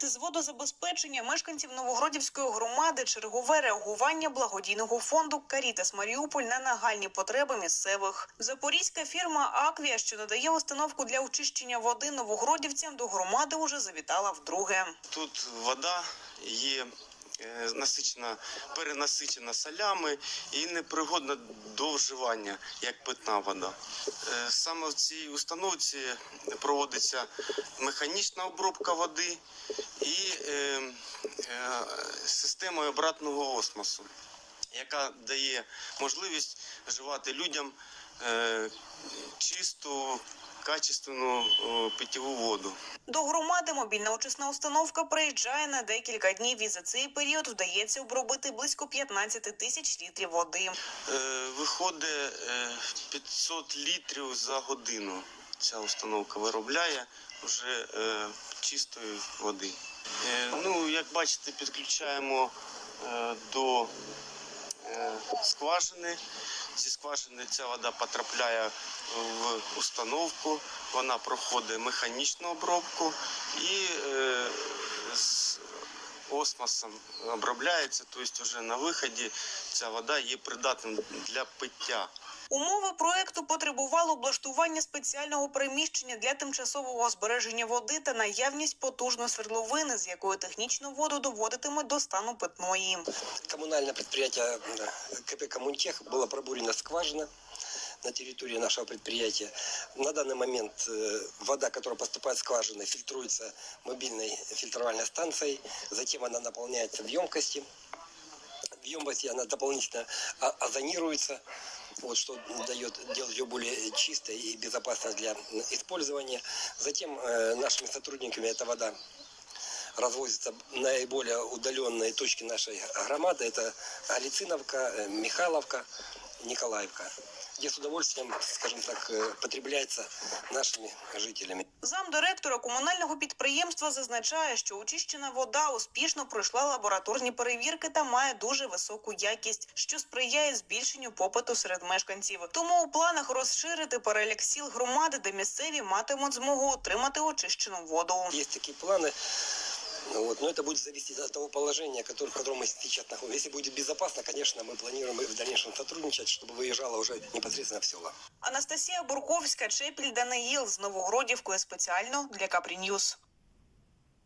Проект з водозабезпечення мешканців Новогродівської громади чергове реагування благодійного фонду Карітас Маріуполь на нагальні потреби місцевих. Запорізька фірма Аквія, що надає установку для очищення води новогродівцям, до громади уже завітала вдруге. Тут вода є насичена, перенасичена солями і непригодна до вживання, як питна вода. Е, Саме в цій установці проводиться механічна обробка води і е, е, система обратного осмосу, яка дає можливість вживати людям е, чисту, качественну е, питьову воду. До громади мобільна очисна установка приїжджає на декілька днів і за цей період вдається обробити близько 15 тисяч літрів води. Е, Виходить е, 500 літрів за годину. Ця установка виробляє вже е, чистої води. Е, Ну, як бачите, підключаємо е, до е, скважини. Зі скважини ця вода потрапляє в установку, вона проходить механічну обробку і е, осмосом обробляється, тобто вже на виході ця вода є придатним для пиття. Умови проекту потребували облаштування спеціального приміщення для тимчасового збереження води та наявність потужної свердловини, з якої технічну воду доводитимуть до стану питної. коммунальное предприятие э, КП «Коммунтех» была пробурена скважина на территории нашего предприятия. На данный момент э, вода, которая поступает в скважины, фильтруется мобильной фильтровальной станцией, затем она наполняется в емкости. В емкости она дополнительно о- озонируется, вот, что дает, делает ее более чистой и безопасной для использования. Затем э, нашими сотрудниками эта вода развозится наиболее удаленные точки нашей громады. Это Алициновка, э, Михайловка, Николаевка, где с удовольствием, скажем так, э, потребляется нашими жителями. Замдиректора комунального підприємства зазначає, що очищена вода успішно пройшла лабораторні перевірки та має дуже високу якість, що сприяє збільшенню попиту серед мешканців. Тому у планах розширити перелік сіл громади, де місцеві матимуть змогу отримати очищену воду. Есть такие планы, ну вот, но это будет зависеть от того положения, которое, в котором мы сейчас находимся. Если будет безопасно, конечно, мы планируем и в дальнейшем сотрудничать, чтобы выезжало уже непосредственно в села. Анастасія Бурковська, Чепіль Даниїл з Новогродівкою спеціально для Капрі Ньюс.